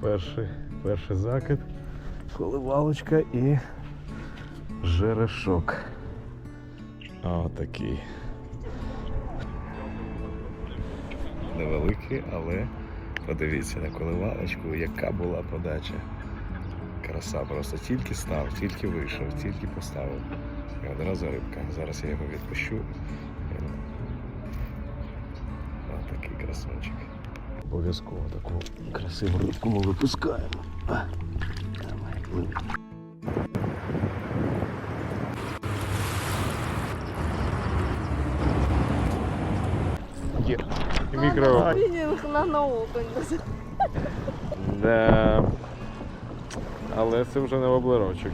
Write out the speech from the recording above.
Перший, перший закид, коливалочка і жерешок. Отакий. Невеликий, але подивіться на коливалочку, яка була подача. Краса просто тільки став, тільки вийшов, тільки поставив. І одразу рибка. Зараз я його відпущу. Ось такий красунчик. Обов'язково таку красиву рибку ми випускаємо. А, Давай, пливи. Є. Мікро. Спінінг на наоконь. Да. Але це вже не воблерочок.